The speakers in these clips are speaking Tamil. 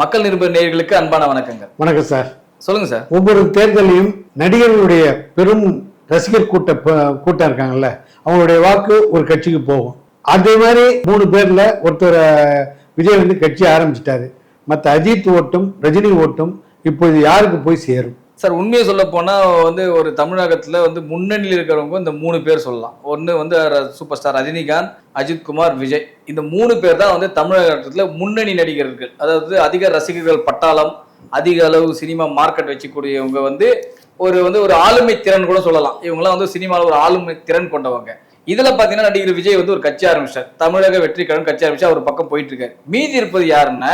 மக்கள் நிருபர் நேயர்களுக்கு அன்பான வணக்கங்கள். வணக்கம் சார். சொல்லுங்க சார். ஒவ்வொரு தேர்தலையும் நடிகர்களுடைய பெரும் ரசிகர் கூட்ட கூட்டம் இருக்காங்கல்ல அவங்களுடைய வாக்கு ஒரு கட்சிக்கு போகும். அதே மாதிரி மூணு பேர்ல ஒருத்தர் விஜய் வந்து கட்சி ஆரம்பிச்சிட்டாரு. மற்ற அஜித் ஓட்டும் ரஜினி ஓட்டும் இப்போது யாருக்கு போய் சேரும்? சார் உண்மையை சொல்ல போனால் வந்து ஒரு தமிழகத்தில் வந்து முன்னணியில் இருக்கிறவங்க இந்த மூணு பேர் சொல்லலாம். ஒன்று வந்து சூப்பர் ஸ்டார் ரஜினிகாந்த் அஜித் குமார் விஜய். இந்த மூணு பேர் தான் வந்து தமிழகத்தில் முன்னணி நடிகர்கள். அதாவது அதிக ரசிகர்கள் பட்டாளம் அதிக அளவு சினிமா மார்க்கெட் வச்சுக்கூடியவங்க வந்து ஒரு வந்து ஒரு ஆளுமை திறன் கூட சொல்லலாம். இவங்கெல்லாம் வந்து சினிமாவில் ஒரு ஆளுமை திறன் கொண்டவங்க. இதில் பார்த்தீங்கன்னா நடிகர் விஜய் வந்து ஒரு கட்சி ஆரம்பிச்சார். தமிழக வெற்றி கழகம் கட்சி ஆரம்பிச்சு அவர் பக்கம் போயிட்டு இருக்காரு. மீதி இருப்பது யாருன்னா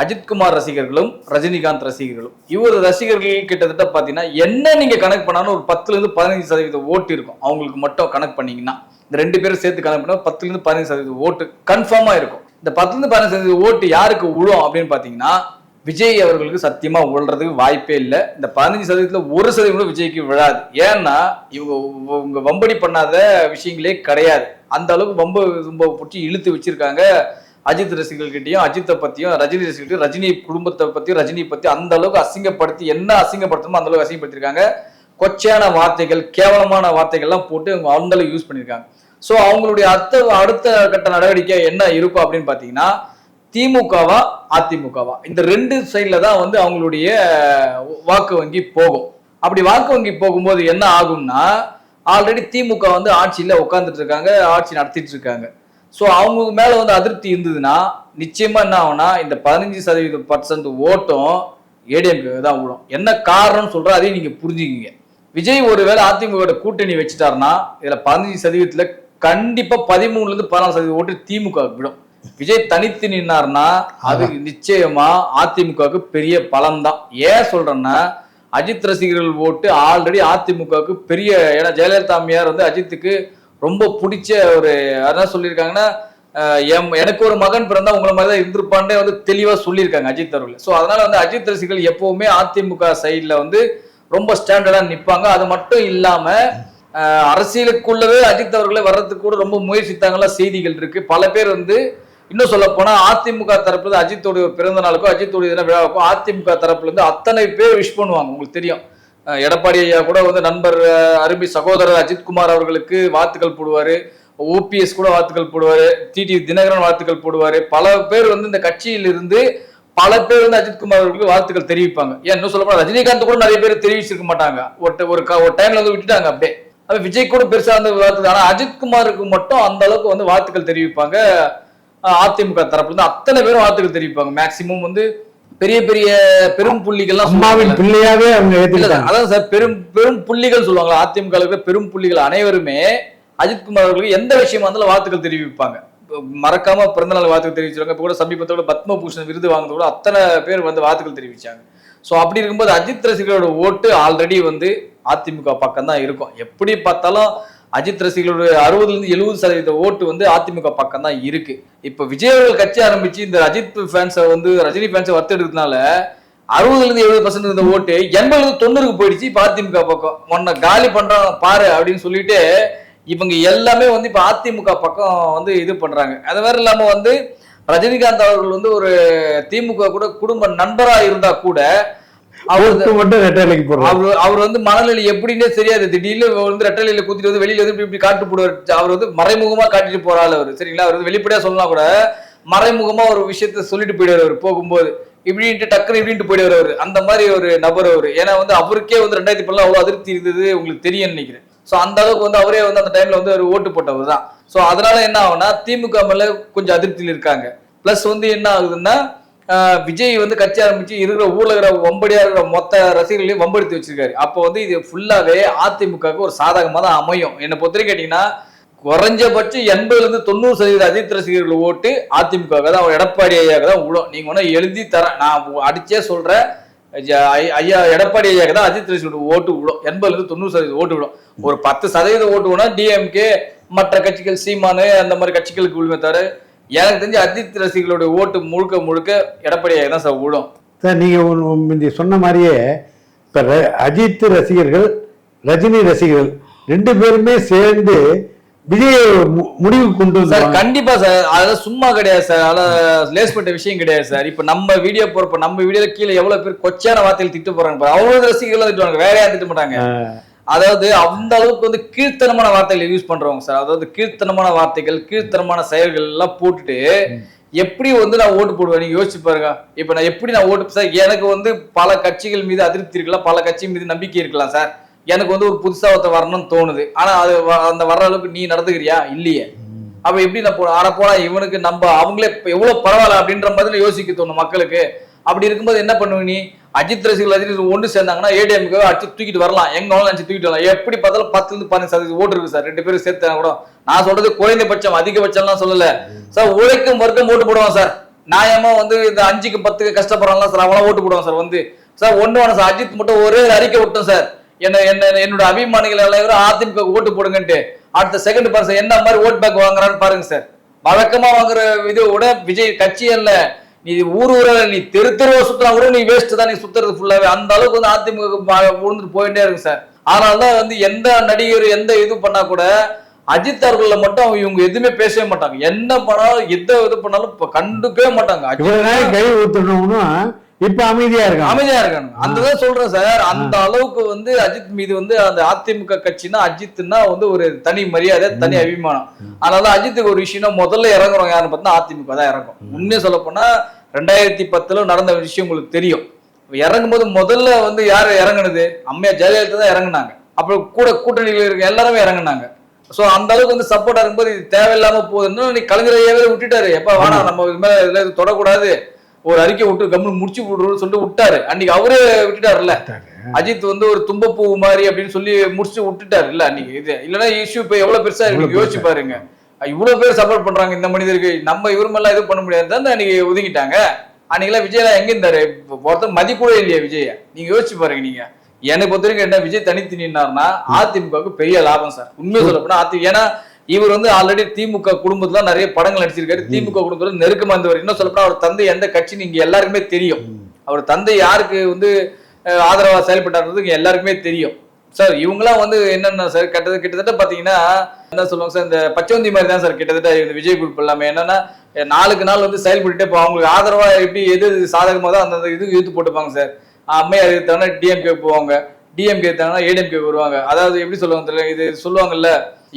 அஜித்குமார் ரசிகர்களும் ரஜினிகாந்த் ரசிகர்களும். இவர் ரசிகர்கள் கிட்டத்தட்ட பார்த்தீங்கன்னா என்ன நீங்கள் கணக்கு பண்ணாலும் ஒரு பத்துலேருந்து பதினஞ்சு சதவீத ஓட்டு இருக்கும். அவங்களுக்கு மட்டும் கணக்கு பண்ணிங்கன்னா. இந்த ரெண்டு பேரும் சேர்த்து கணக்கு பண்ணால் பத்துலேருந்து பதினஞ்சு சதவீத ஓட்டு கன்ஃபார்மாக இருக்கும். இந்த பத்துலேருந்து பதினஞ்சு சதவீத ஓட்டு யாருக்கு விழும் அப்படின்னு பார்த்தீங்கன்னா விஜய் அவர்களுக்கு சத்தியமா விழுறதுக்கு வாய்ப்பே இல்லை. இந்த பதினஞ்சு சதவீதத்துல ஒரு சதவீதம் கூட விஜய்க்கு விழாது. ஏன்னா இவங்க இவங்க வம்படி பண்ணாத விஷயங்களே கிடையாது. அந்த அளவுக்கு வம்ப ரொம்ப பிடிச்சி இழுத்து வச்சிருக்காங்க அஜித் ரசிகர்கள்கிட்டயும் அஜித்தை பத்தியும் ரஜினி ரசிகர்களையும் ரஜினி குடும்பத்தை பத்தியும் ரஜினி பத்தி அந்த அளவுக்கு அசிங்கப்படுத்தி என்ன அசிங்கப்படுத்தணுமோ அந்த அளவுக்கு அசிங்கப்படுத்திருக்காங்க கொச்சையான வார்த்தைகள் கேவலமான வார்த்தைகள்லாம் போட்டு அவங்க அந்த அளவுக்கு யூஸ் பண்ணியிருக்காங்க. ஸோ அவங்களுடைய அடுத்த அடுத்த கட்ட நடவடிக்கை என்ன இருக்கும் அப்படின்னு பார்த்தீங்கன்னா திமுகவா அதிமுகவா? இந்த ரெண்டு சைடில் தான் வந்து அவங்களுடைய வாக்கு வங்கி போகும். அப்படி வாக்கு வங்கி போகும்போது என்ன ஆகும்னா ஆல்ரெடி திமுக வந்து ஆட்சியில் உட்காந்துட்டு இருக்காங்க ஆட்சி நடத்திட்டு இருக்காங்க. ஸோ அவங்க மேலே வந்து அதிருப்தி இருந்ததுன்னா நிச்சயமா என்ன ஆகும்னா இந்த பதினஞ்சு சதவீத பர்சன்ட் ஓட்டும் ஏடிஎம்கே தான் விழும். என்ன காரணம்னு சொல்ற அதையும் நீங்க புரிஞ்சுக்கிங்க. விஜய் ஒருவேளை அதிமுக கூட்டணி வச்சுட்டாருன்னா இதுல பதினஞ்சு சதவீதத்துல கண்டிப்பா பதிமூணுல இருந்து பதினாலு சதவீத ஓட்டு திமுக விடும். விஜய் தனித்து நின்னார்னா அது நிச்சயமா அதிமுகவுக்கு பெரிய பலம் தான் ஏன் சொல்றேன்னா அஜித் ரசிகர்கள் ஓட்டு ஆல்ரெடி அதிமுகவுக்கு பெரிய ஏன்னா ஜெயலலிதா அம்மையார் வந்து அஜித்துக்கு ரொம்ப பிடிச்ச ஒரு அதான் சொல்லியிருக்காங்கன்னா எம்- எனக்கு ஒரு மகன் பிறந்தா உங்களை மாதிரி தான் இருந்திருப்பான்னே வந்து தெளிவாக சொல்லியிருக்காங்க அஜித் அவர்கள். ஸோ அதனால வந்து அஜித் ரசிகர்கள் எப்பவுமே அதிமுக சைடில் வந்து ரொம்ப ஸ்டாண்டர்டாக நிற்பாங்க அது மட்டும் இல்லாமல் அரசியலுக்குள்ளவே அஜித் அவர்களை வர்றதுக்கு கூட ரொம்ப முயற்சித்தாங்களா செய்திகள் இருக்கு. பல பேர் வந்து இன்னும் சொல்ல போனா அதிமுக தரப்புல இருந்து அஜித்தோடைய பிறந்த நாளுக்கும் அஜித்துடைய தின விழாவுக்கும் அதிமுக தரப்புல இருந்து அத்தனை பேர் விஷ் பண்ணுவாங்க. உங்களுக்கு தெரியும். எடப்பாடி ஐயா கூட வந்து நண்பர் அருமை சகோதரர் அஜித்குமார் அவர்களுக்கு வாழ்த்துக்கள் போடுவார். ஓபிஎஸ் கூட வாழ்த்துக்கள் போடுவார். டிடி தினகரன் வாழ்த்துக்கள் போடுவார். பல பேர் வந்து இந்த கட்சியிலிருந்து பல பேர் வந்து அஜித்குமார் அவர்களுக்கு வாழ்த்துக்கள் தெரிவிப்பாங்க. ஏன் இன்னும் சொல்ல போனால் ரஜினிகாந்த் கூட நிறைய பேர் தெரிவிச்சிருக்க மாட்டாங்க. ஒரு ஒரு க- ஒரு டைம்ல வந்து விட்டுட்டாங்க அப்படியே. அது விஜய் கூட பெருசாக வந்து வாழ்த்து ஆனால் அஜித்குமாருக்கு மட்டும் அந்த அளவுக்கு வந்து வாழ்த்துக்கள் தெரிவிப்பாங்க. அதிமுக தரப்புல இருந்து அத்தனை பேரும் வாழ்த்துக்கள் தெரிவிப்பாங்க. மேக்சிமம் வந்து பெரிய பெரிய பெரும் புள்ளிகள்லாம் அம்மாவின். பிள்ளையாவே அவங்க அதான் சார் பெரும் பெரும் புள்ளிகள் சொல்லுவாங்க அதிமுக பெரும் புள்ளிகள் அனைவருமே அஜித்குமார் அவர்களுக்கு எந்த விஷயமா இருந்தாலும் வாழ்த்துக்கள் தெரிவிப்பாங்க. மறக்காம பிறந்தநாள் வாழ்த்துக்கள் தெரிவிச்சிருக்காங்க இப்போ கூட சமீபத்தோட பத்மபூஷன் விருது வாங்கினது கூட அத்தனை பேர் வந்து வாழ்த்துக்கள் தெரிவிச்சாங்க. ஸோ அப்படி இருக்கும்போது அஜித் ரசிகர்களோட ஓட்டு ஆல்ரெடி வந்து அதிமுக பக்கம் தான் இருக்கும். எப்படி பார்த்தாலும் அஜித் ரசிகர்களுடைய அறுபதுல இருந்து எழுபது சதவீத ஓட்டு வந்து அதிமுக பக்கம் தான் இருக்கு. இப்போ விஜய் அவர்கள் கட்சி ஆரம்பிச்சு இந்த அஜித் ஃபேன்ஸை வந்து ரஜினி ஃபேன்ஸை வர்த்தெடுக்கிறதுனால அறுபதுல இருந்து எழுபது பர்சன்ட் இருந்த ஓட்டு எண்பதுல இருந்து தொண்ணூறுக்கு போயிடுச்சு. இப்ப அதிமுக பக்கம் உன்னை காலி பண்ணுறான் பாரு அப்படின்னு சொல்லிட்டு இவங்க எல்லாமே வந்து இப்ப அதிமுக பக்கம் வந்து இது பண்றாங்க. அது வேற இல்லாம வந்து ரஜினிகாந்த் அவர்கள் வந்து ஒரு திமுக கூட குடும்ப நண்பரா இருந்தா கூட அவர் ஓட்டு மட்டும் ரெட்டைலைக்கு போடுறாங்க அவர் அவர் வந்து மனநிலை எப்படின்னே தெரியாது. திடீர்னு வந்து ரெட்டலையில குத்திட்டு வந்து வெளியில வந்து இப்படி காட்டு போடுவார். அவர் வந்து மறைமுகமா காட்டிட்டு போறாள் அவர். சரிங்களா? அவர் வந்து வெளிப்படையா சொல்லலாம் கூட மறைமுகமா ஒரு விஷயத்த சொல்லிட்டு போயிடுவார் அவர் போகும்போது. இப்படின்ட்டு டக்குனு இப்படின்ட்டு போயிடுவார் அவர். அந்த மாதிரி ஒரு நபர் அவர். ஏன்னா வந்து அவருக்கே வந்து ரெண்டாயிரத்தி பன்னெண்டு அவ்வளவு அதிருப்தி இருந்தது உங்களுக்கு தெரியும் நினைக்கிறேன். ஸோ அந்த அளவுக்கு வந்து அவரே வந்து அந்த டைம்ல வந்து ஒரு ஓட்டு போட்டவர் தான். ஸோ அதனால என்ன ஆகும்னா திமுக மேல கொஞ்சம் அதிருப்தியில் இருக்காங்க. ப்ளஸ் வந்து என்ன ஆகுதுன்னா விஜய் வந்து கட்சி ஆரம்பிச்சு இருக்கிற ஊர்ல இருக்கிற வம்படியா இருக்கிற மொத்த ரசிகர்களையும் வம்படுத்தி வச்சிருக்காரு. அப்போ வந்து இது ஃபுல்லாவே அதிமுகவுக்கு ஒரு சாதகமா தான் அமையும். என்னை பொறுத்தவரை கேட்டீங்கன்னா குறைஞ்சபட்சம் எண்பதுல இருந்து தொண்ணூறு சதவீத அஜித் ரசிகர்கள் ஓட்டு அதிமுக தான் எடப்பாடி ஐயாவுக்கு தான் விழும் நீங்க வேணா எழுதி தரேன். நான் அடிச்சே சொல்றேன். ஐயா- ஐயா எடப்பாடி ஐயாவுக்கு தான் அஜித் ரசிகர்கள் ஓட்டு விடும் எண்பதுல இருந்து தொண்ணூறு சதவீதம் ஓட்டு விடும் ஒரு பத்து சதவீத ஓட்டு விடும் டிஎம்கே மற்ற கட்சிகள் சீமானு அந்த மாதிரி கட்சிகளுக்கு விழுமே தவிர எனக்கு தெரிஞ்சு அஜித் ரசிகர்களுடைய ஓட்டு முழுக்க முழுக்க எடப்பாடி ஐயா தான் சார் விடும் சார் நீங்க ஒண்ணு முந்தி சொன்ன மாதிரியே இப்ப அஜித் ரசிகர்கள் ரஜினி ரசிகர்கள் ரெண்டு பேருமே சேர்ந்து விஜய் மு- முடிவுக்கு கொண்டு சார் கண்டிப்பா சார். அதெல்லாம் சும்மா கிடையாது சார். அதெல்லாம் லேஸ் பண்ண விஷயம் கிடையாது சார். இப்ப நம்ம வீடியோ போறப்ப நம்ம வீடியோல கீழே எவ்வளவு பேர் கொச்சான வார்த்தையில் திட்டு போறாங்க அவ்வளவு ரசிகர்கள் திட்டுவாங்க. வேற யாரும் திட்ட மாட்டாங்க. அதாவது அந்த அளவுக்கு வந்து கீழ்த்தனமான வார்த்தைகள் யூஸ் பண்றவங்க சார் அதாவது கீழ்த்தனமான வார்த்தைகள் கீழ்த்தனமான செயல்கள் எல்லாம் போட்டுட்டு எப்படி வந்து நான் ஓட்டு போடுவேன்? நீங்க யோசிச்சு பாருங்க. இப்ப நான் எப்படி நான் ஓட்டு சார் எனக்கு வந்து பல கட்சிகள் மீது அதிருப்தி இருக்கலாம். பல கட்சி மீது நம்பிக்கை இருக்கலாம் சார் எனக்கு வந்து ஒரு புதுசா ஒருத்த வரணும்னு தோணுது. ஆனா அது வ- அந்த வர்ற அளவுக்கு நீ நடந்துக்கிறியா? இல்லையே. அப்ப எப்படி நான் போ ஆட போனா இவனுக்கு நம்ம அவங்களே எவ்வளவு பரவாயில்ல அப்படின்ற மாதிரி யோசிக்க தோணும் மக்களுக்கு. அப்படி இருக்கும்போது என்ன பண்ணுவீங்க நீ? அஜித் ரசிகர்கள் அஜித் ஒன்று சேர்ந்தாங்கன்னா ஏடிஎம்க்கு அடிச்சு தூக்கிட்டு வரலாம். எங்க வேணாலும் அடிச்சு தூக்கிட்டு வரலாம். எப்படி பார்த்தாலும் பத்துல இருந்து பதினஞ்சு சதவீதம் ஓட்டு இருக்கு சார். ரெண்டு பேரும் சேர்த்தா கூட. நான் சொல்றது குறைந்தபட்சம் அதிகபட்சம்லாம் சொல்லல. சார் உழைக்கும் வர்க்கம் ஓட்டு போடுவோம் சார். நியாயமா வந்து இந்த அஞ்சுக்கு பத்துக்கு கஷ்டப்படுறாங்களா சார்? அவங்களாம் ஓட்டு போடுவோம் சார் வந்து. சார் ஒன்று வேணும் சார். அஜித் மட்டும் ஒரே ஒரு அறிக்கை விட்டோம் சார். என்ன என்ன என்னோட அபிமானிகள் எல்லாரும் அதிமுக ஓட்டு போடுங்கன்ட்டு. அடுத்த செகண்ட் பாருங்க சார் என்ன மாதிரி ஓட் பேக் வாங்குறான்னு பாருங்க சார். வழக்கமா வாங்குற இது விட விஜய் கட்சி இல்லை நீ ஊர் ஊர நீ தெரு தெருவா சுத்தினா கூட நீ வேஸ்ட் தான் நீ சுத்துறது ஃபுல்லாவே அந்த அளவுக்கு வந்து அதிமுக உழுந்துட்டு போயிட்டே இருக்கு சார். அதனாலதான் வந்து எந்த நடிகர் எந்த இது பண்ணா கூட அஜித் அவர்கள மட்டும் இவங்க எதுவுமே பேசவே மாட்டாங்க. என்ன பண்ணாலும் எந்த இது பண்ணாலும் கண்டுக்கவே மாட்டாங்க. இப்ப அமைதியா இருக்காங்க அமைதியா இருக்காங்க அந்த தான் சொல்றேன் சார். அந்த அளவுக்கு வந்து அஜித் மீது வந்து அந்த அதிமுக கட்சினா அஜித்னா வந்து ஒரு தனி மரியாதை தனி அபிமானம். அதனால அஜித்துக்கு ஒரு விஷயம்னா முதல்ல இறங்குறோம் யாருன்னு பார்த்தா அதிமுக தான் இறங்கும். உண்மையை சொல்ல போனா ரெண்டாயிரத்தி பத்துல நடந்த விஷயம் உங்களுக்கு தெரியும். இறங்கும் போது முதல்ல வந்து யார் இறங்குனது? அம்மையா ஜெயலலிதா தான் இறங்குனாங்க. அப்புறம் கூட கூட்டணியில் இருக்க எல்லாருமே இறங்குனாங்க. சோ அந்த அளவுக்கு வந்து சப்போர்ட்டா இருக்கும்போது இது தேவையில்லாம போகுதுன்னு நீ கலைஞரையாவே விட்டுட்டாரு. எப்ப வேணா நம்ம இது மேல இதுல இது தொடக்கூடாது. ஒரு அறிக்கை விட்டு கம்முன்னு முடிச்சு விடுறோம்னு சொல்லிட்டு விட்டாரு. அன்னைக்கு அவரே விட்டுட்டாருல்ல? அஜித் வந்து ஒரு தும்பப்பூ மாதிரி அப்படின்னு சொல்லி முடிச்சு விட்டுட்டாரு இல்ல அன்னைக்கு. இது இல்லன்னா இஷ்யூ இப்ப எவ்வளவு பெருசா இருக்கு? யோசிச்சு பாருங்க. இவ்வளவு பேர் சப்போர்ட் பண்றாங்க இந்த மனிதருக்கு. நம்ம இவருமெல்லாம் இது பண்ண முடியாது தான் அன்னைக்கு ஒதுங்கிட்டாங்க அன்னைக்கெல்லாம் விஜயலாம் எங்க இருந்தாரு? ஒருத்தர் மதி கூட இல்லையா விஜய. நீங்க யோசிச்சு பாருங்க நீங்க. எனக்கு பொறுத்த வரைக்கும் என்ன விஜய் தனித்து நின்னார்னா அதிமுகவுக்கு பெரிய லாபம் சார். உண்மையை சொல்ல போனா அதி ஏன்னா இவர் வந்து ஆல்ரெடி திமுக குடும்பத்துல நிறைய படங்கள் நடிச்சிருக்காரு. திமுக குடும்பத்துல நெருக்கமா இருந்தவர். இன்னும் சொல்ல போனா அவர் தந்தை எந்த கட்சின்னு இங்க எல்லாருக்குமே தெரியும். அவர் தந்தை யாருக்கு வந்து ஆதரவா செயல்பட்டாருன்றது எல்லாருக்குமே தெரியும். சார் இவங்களாம் வந்து என்னென்ன சார் கிட்டத்தட்ட கிட்டத்தட்ட பாத்தீங்கன்னா என்ன சொல்லுவாங்க சார் இந்த பச்சவந்தி மாதிரி தான் சார் கிட்டத்தட்ட இந்த விஜய் குரூப் எல்லாமே. என்னன்னா நாளுக்கு நாள் வந்து செயல்பட்டுட்டே இப்போ அவங்களுக்கு ஆதரவா எப்படி எது சாதகமாக தான் அந்த இது இழுத்து போட்டுப்பாங்க சார் அம்மையார் எடுத்தாங்கன்னா டிஎம்கே போவாங்க. டிஎம்கே எடுத்தாங்கன்னா ஏடிஎம்கே வருவாங்க. அதாவது எப்படி சொல்லுவாங்க தெரியல இது சொல்லுவாங்கல்ல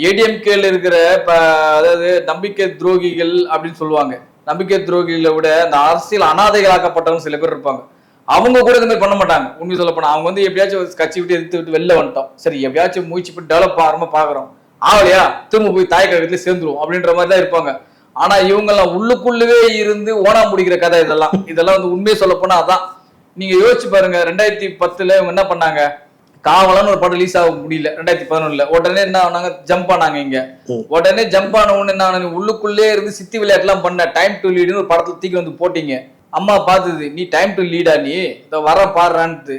ஏடிஎம்கேல இருக்கிற இப்ப அதாவது நம்பிக்கை துரோகிகள் அப்படின்னு சொல்லுவாங்க. நம்பிக்கை துரோகிகளை விட அந்த அரசியல் அனாதைகளாக்கப்பட்டவங்க சில பேர் இருப்பாங்க. அவங்க கூட இந்த மாதிரி பண்ண மாட்டாங்க. உண்மை சொல்ல போனா அவங்க வந்து எப்படியாச்சும் கட்சி விட்டு எடுத்து விட்டு வெளில வந்துட்டோம். சரி எப்படியாச்சும் முயற்சி போட்டு டெவலப் ஆகிறோமா பாக்குறோம். ஆகலையா? திரும்ப போய் தாய் கழகத்துல சேர்ந்துருவோம் அப்படின்ற மாதிரி தான் இருப்பாங்க. ஆனா இவங்கெல்லாம் உள்ளுக்குள்ளவே இருந்து ஓனா முடிக்கிற கதை இதெல்லாம். இதெல்லாம் வந்து உண்மையை சொல்ல போனா அதான். நீங்க யோசிச்சு பாருங்க ரெண்டாயிரத்தி பத்துல இவங்க என்ன பண்ணாங்க? காவலன்னு ஒரு படம் ரிலீஸ் ஆக முடியல. ரெண்டாயிரத்தி பதினொன்னுல. உடனே என்ன ஆனாங்க? ஜம்ப் ஆனாங்க இங்க. உடனே ஜம்ப் ஆன உடனே என்ன ஆனாங்க? உள்ளுக்குள்ளே இருந்து சித்தி விளையாட்டுலாம் பண்ண டைம் டு லீடுன்னு ஒரு படத்துல தூக்கி வந்து போட்டீங்க. அம்மா பார்த்தது நீ டைம் டு லீடா நீ? இதை வர பாடுறான்ட்டு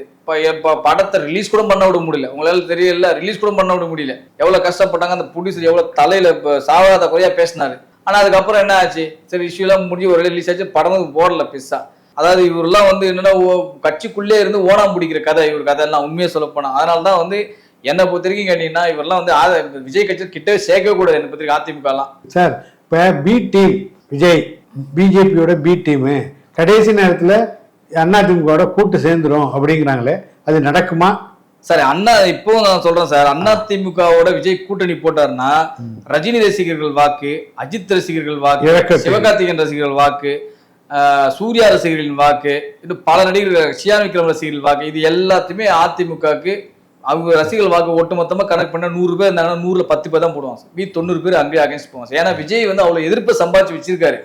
இப்போ படத்தை ரிலீஸ் கூட பண்ண விட முடியல. உங்களால தெரியல ரிலீஸ் கூட பண்ண விட முடியல. எவ்வளவு கஷ்டப்பட்டாங்க அந்த ப்ரொடியூசர் எவ்வளவு தலையில இப்போ சாவாத குறையா பேசினாரு. ஆனா அதுக்கப்புறம் என்ன ஆச்சு? சரி இஷ்யூலாம் முடிஞ்சு ஒரு ரிலீஸ் ஆச்சு. படமும் போடல பெருசா. அதாவது இவரெல்லாம் வந்து என்னன்னா கட்சிக்குள்ளே இருந்து ஓனா பிடிக்கிற கதை இவர் கதையெல்லாம் உண்மையை சொல்ல போனா. அதனால தான் வந்து என்னை பொறுத்த வரைக்கும் கேட்டீங்கன்னா இவரெல்லாம் வந்து விஜய் கட்சி கிட்டவே சேர்க்கவே கூடாது என்னை பொறுத்த அதிமுகலாம். சார் இப்போ பி டீம் விஜய் பிஜேபியோட பி டீமு கடைசி நேரத்தில் அதிமுகவோட கூட்டு சேர்ந்துரும் அப்படிங்கிறாங்களே அது நடக்குமா? சார் அண்ணா இப்போ நான் சொல்றேன் சார் அண்ணா திமுகவோட விஜய் கூட்டணி போட்டாருன்னா ரஜினி ரசிகர்கள் வாக்கு அஜித் ரசிகர்கள் வாக்கு. சிவகார்த்திகேயன் ரசிகர்கள் வாக்கு சூர்யா ரசிகர்களின் வாக்கு இன்னும் பல நடிகர்கள் ஷியான் விக்ரம் ரசிகர்கள் வாக்கு இது எல்லாத்தையுமே அதிமுகவுக்கு அவங்க ரசிகர்கள் வாக்கு ஒட்டுமொத்தமா கணக்கு பண்ண நூறு பேர் இருந்தாங்கன்னா நூறுல பத்து பேர் தான் போடுவாங்க மீதி தொண்ணூறு பேர் அங்கேயே அகைன்ஸ்ட் போவாங்க சார். ஏன்னா விஜய் வந்து அவ்வளவு எதிர்ப்பை சம்பாதிச்சு வச்சிருக்காரு.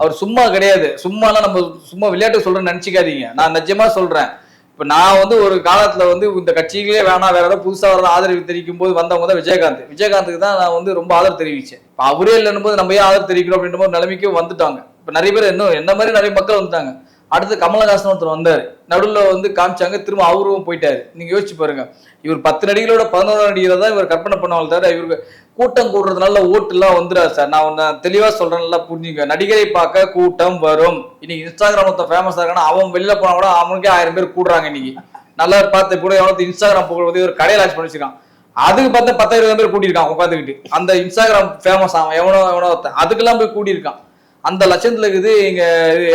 அவர் சும்மா கிடையாது. சும்மாலாம் நம்ம சும்மா விளையாட்டு சொல்றேன்னு நினைச்சுக்காதீங்க. நான் நிஜமா சொல்றேன். இப்ப நான் வந்து ஒரு காலத்துல வந்து இந்த கட்சிகளே வேணாம் வேற ஏதாவது புதுசா வர ஆதரவு தெரிவிக்கும் போது வந்தவங்க தான் விஜயகாந்த். விஜயகாந்துக்கு தான் நான் வந்து ரொம்ப ஆதரவு தெரிவிச்சேன். இப்ப அவரே இல்லைன்னும் போது நம்ம ஏன் ஆதரவு தெரிவிக்கிறோம் அப்படின்ற மாதிரி நிலைமைக்கு வந்துட்டாங்க. இப்போ நிறைய பேர் இன்னும் என்ன மாதிரி நிறைய மக்கள் வந்துட்டாங்க. அடுத்து கமலஹாசன் ஒருத்தர் வந்தார். நடுவில் வந்து காமிச்சாங்க திரும்ப அவரும் போயிட்டாரு. நீங்கள் யோசிச்சு பாருங்க. இவர் பத்து நடிகளோட பதினோரு நடிகரை தான் இவர் கற்பனை பண்ணுவாள் தவிர இவருக்கு கூட்டம் கூடுறதுனால ஓட்டுலாம் எல்லாம் வந்துடாது சார். நான் ஒன்று தெளிவாக சொல்கிறேன் நல்லா புரிஞ்சுங்க நடிகரை பார்க்க கூட்டம் வரும். இன்னைக்கு இன்ஸ்டாகிராம் ஒருத்தன் ஃபேமஸாக ஆகிறானா அவன் வெளியில் போனால் கூட அவனுக்கே ஆயிரம் பேர் கூடுறாங்க இன்னைக்கு. நல்லா பார்த்து கூட எவ்வளோ இன்ஸ்டாகிராம் புகழ் வந்து ஒரு கடையை லான்ச் பண்ணிச்சிருக்கான் அதுக்கு பார்த்தா பத்தாயிரம் பேர் கூட்டியிருக்கான் உட்காந்துக்கிட்டு. அந்த இன்ஸ்டாகிராம் ஃபேமஸ் ஆகும் எவனோ எவனோ ஒருத்தன். அதுக்கெல்லாம் போய் கூட்டியிருக்கான் அந்த லட்சத்துல இருக்குது. இங்க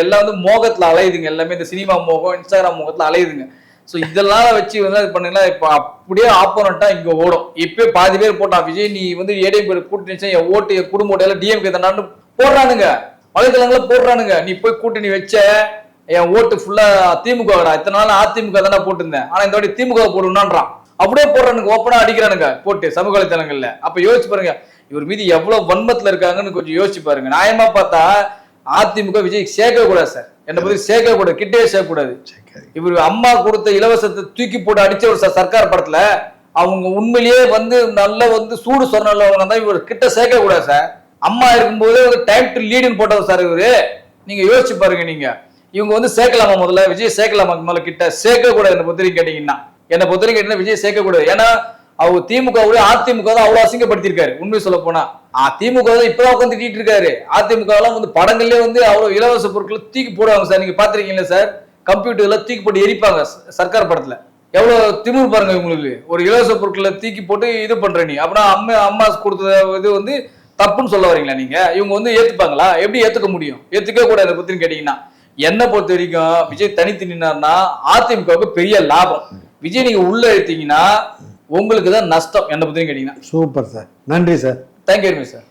எல்லாம் வந்து மோகத்துல அலையுதுங்க. எல்லாமே இந்த சினிமா மோகம் இன்ஸ்டாகிராம் மோகத்துல அலையுதுங்க. ஸோ இதெல்லாம் வச்சு வந்து அது பண்ணுங்களா இப்போ அப்படியே ஆப்போனண்டா இங்க ஓடும். இப்போ பாதி பேர் போட்டான் விஜய் நீ வந்து ஏடிஎம் பேர் கூட்டணி என் ஓட்டு என் குடும்ப ஓட்டு எல்லாம் டிஎம்கே தானு போடுறானுங்க. வலைதளங்கள போடுறானுங்க. நீ போய் கூட்டணி வச்ச என் ஓட்டு ஃபுல்லா திமுக இத்தனை நாள் அதிமுக தானே போட்டிருந்தேன். ஆனா இந்த வாட்டி திமுக போடணும்ன்றான் அப்படியே போடுறானுங்க. ஓப்பனா அடிக்கிறானுங்க. போட்டு சமூக வலைத்தளங்கள்ல. அப்ப யோசிச்சு பாருங்க. இவர் மீது எவ்வளவு வன்மத்துல இருக்காங்கன்னு கொஞ்சம் யோசிச்சு பாருங்க. நியாயமா பார்த்தா அதிமுக விஜய் சேர்க்க கூடாது சார். என்னை பத்தி சேர்க்க கூடாது கிட்டே சேர்க்க கூடாது இவர் அம்மா கொடுத்த இலவசத்தை தூக்கி போட்டு அடிச்ச ஒரு சர்க்கார் படத்துல அவங்க உண்மையிலேயே வந்து நல்ல வந்து சூடு சொன்னவங்க தான் இவர். கிட்ட சேர்க்க கூடாது சார். அம்மா இருக்கும்போது டைம் டு லீடுன்னு போட்டவர் சார் இவரு. நீங்க யோசிச்சு பாருங்க நீங்க. இவங்க வந்து சேர்க்கலாமா முதல்ல? விஜய் சேர்க்கலாமா முதல்ல? கிட்ட சேர்க்க கூடாது என்ன பொறுத்தவரைக்கும் கேட்டீங்கன்னா. என்னை பொறுத்தவரைக்கும் கேட்டீங்கன்னா விஜய் சேர்க்க கூடாது ஏன்னா அவர் திமுக அதிமுக தான் அவ்வளவு அசிங்கப்படுத்திருக்காரு உண்மை சொல்ல போனா. திமுக தான் இப்பதான் உட்காந்து திட்டிட்டு இருக்காரு. அதிமுக எல்லாம் வந்து படங்கள்லயே வந்து அவ்வளவு இலவச பொருட்களை தூக்கி போடுவாங்க சார். நீங்க பாத்திருக்கீங்களா சார்? கம்ப்யூட்டர்ல தூக்கி போட்டு எரிப்பாங்க சர்க்கார் படத்துல. எவ்வளவு திமிர் பாருங்க இவங்களுக்கு. ஒரு இலவச பொருட்களை தூக்கி போட்டு இது பண்ற நீ. அப்படின்னா அம்மா அம்மா கொடுத்த இது வந்து தப்புன்னு சொல்ல வரீங்களா நீங்க? இவங்க வந்து ஏத்துப்பாங்களா? எப்படி ஏத்துக்க முடியும்? ஏத்துக்க கூட அதை பத்தின்னு கேட்டீங்கன்னா. என்ன பொறுத்த வரைக்கும் விஜய் தனித்து நின்னார்னா அதிமுகவுக்கு பெரிய லாபம். விஜய் நீங்க உள்ள எடுத்தீங்கன்னா உங்களுக்கு தான் நஷ்டம் என்ன பத்தின்னு கேட்டீங்கன்னா. Super sir. நன்றி சார். Thank you sir